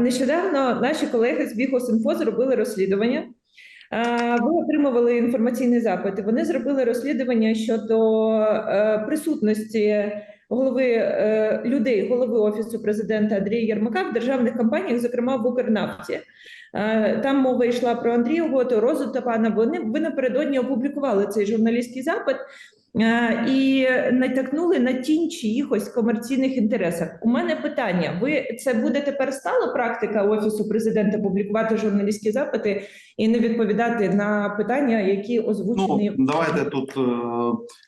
Нещодавно наші колеги з Бігос.Інфо зробили розслідування. Е, Ви отримували інформаційний запит. Вони зробили розслідування щодо е, присутності голови е, людей, голови офісу президента Андрія Єрмака в державних компаніях, зокрема в Укрнафті. Там мова йшла про Андрія Готу, Розу Тапана. Вони ви напередодні опублікували цей журналістський запит. Е, І натякнули на тінь чиїхось комерційних інтересах. У мене питання: ви це буде тепер стала практика офісу президента публікувати журналістські запити і не відповідати на питання, які озвучені Ну давайте тут е,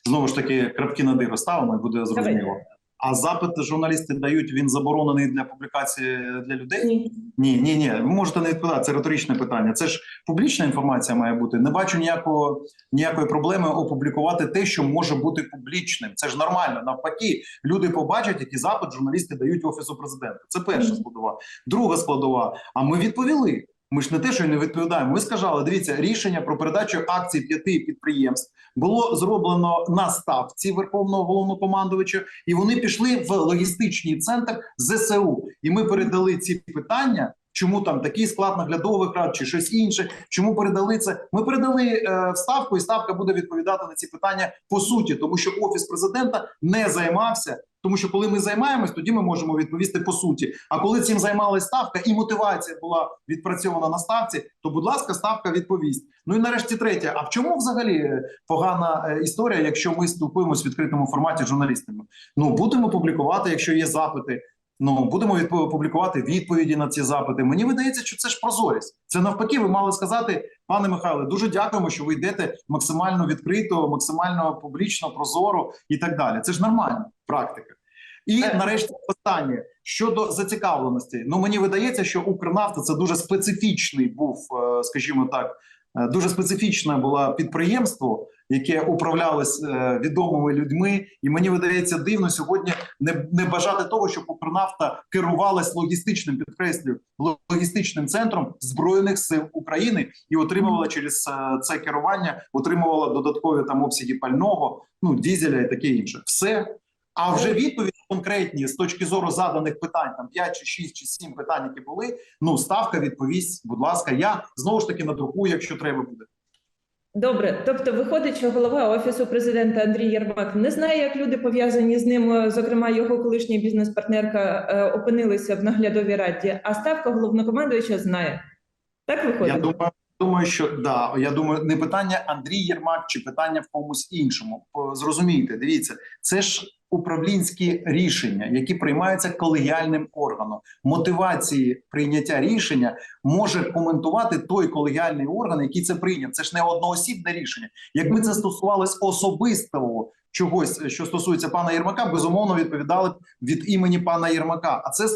знову ж таки крапки на диво ставимо і буде зрозуміло. Давайте. А запит журналісти дають він заборонений для публікації для людей? Ні. Ні, ні, ні. Ви можете не відповідати. Це риторичне питання. Це ж публічна інформація має бути. Не бачу ніякого ніякої проблеми опублікувати те, що може бути публічним. Це ж нормально. Навпаки, люди побачать, які запит журналісти дають офісу президента. Це перша складова. Друга складова. А ми відповіли. Ми ж не те, що й не відповідаємо. Ми сказали, дивіться, рішення про передачу акцій п'яти підприємств було зроблено на ставці Верховного головнокомандувача, і вони пішли в логістичний центр ЗСУ. І ми передали ці питання. Чому там такий склад наглядових рад чи щось інше? Чому передали це? Ми передали е, ставку, і ставка буде відповідати на ці питання по суті, тому що офіс президента не займався. Тому що коли ми займаємось, тоді ми можемо відповісти по суті. А коли цим займалась ставка і мотивація була відпрацьована на ставці, то будь ласка, ставка відповість. Ну і нарешті третє. А в чому взагалі е, погана е, історія, якщо ми спілкуємося в відкритому форматі з журналістами? Ну будемо публікувати, якщо є запити. Ну будемо публікувати відповіді на ці запити. Мені видається, що це ж прозорість. Це навпаки, ви мали сказати, пане Михайле, дуже дякуємо, що ви йдете максимально відкрито, максимально публічно, прозоро і так далі. Це ж нормальна практика. І Е. нарешті останнє щодо зацікавленості. Ну мені видається, що Укрнафта це дуже специфічний був, е, скажімо так, е, дуже специфічне було підприємство, яке управлялось відомими людьми. І мені видається дивно сьогодні не, не бажати того, щоб Укрнафта керувалась логістичним підкреслюю логістичним центром збройних сил України і отримувала через це керування, отримувала додаткові там обсяги пального, ну дізеля і таке інше. Все. А вже відповіді конкретні з точки зору заданих питань, там 5 чи 6 чи 7 питань, які були. Ну ставка відповість, будь ласка, я знову ж таки надрукую, якщо треба буде. Добре, тобто виходить, що голова офісу президента Андрій Єрмак не знає, як люди пов'язані з ним, е, зокрема його колишня бізнес-партнерка, е, опинилися в наглядовій раді, а ставка головнокомандуюча знає. Так виходить? Я думаю, думаю, що да. Я думаю, не питання Андрій Єрмак чи питання в комусь іншому. Зрозумійте, дивіться, це ж управлінські рішення, які приймаються колегіальним органом. Мотивації прийняття рішення може коментувати той колегіальний орган, який це прийняв. Це ж не одноосібне рішення. Якби це стосувалось особистого чогось, що стосується пана Єрмака, безумовно відповідали б від імені пана Єрмака. А це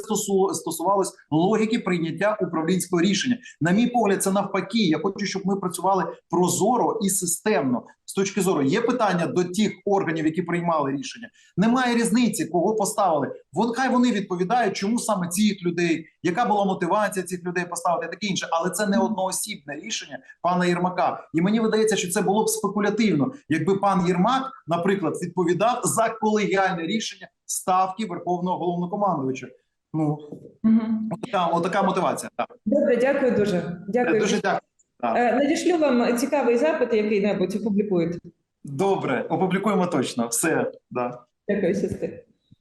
стосувалось логіки прийняття управлінського рішення. На мій погляд, це навпаки. Я хочу, щоб ми працювали прозоро і системно. З точки зору є питання до тих органів, які приймали рішення. Немає різниці, кого поставили. Вон хай вони відповідають, чому саме цих людей, яка була мотивація цих людей поставити, таке інше. Але це не одноосібне рішення пана Єрмака. І мені видається, що це було б спекулятивно, якби пан Єрмак, наприклад, відповідав за колегіальне рішення ставки Верховного головнокомандувача. Ну Мгм. отака, отака мотивація. Так. Добре, дякую дуже. Дякую. Дуже дякую. Так. Е, Надішлю вам цікавий запит, який-небудь опублікуєте. Добре, опублікуємо точно. Все, да. Дякую, сестри.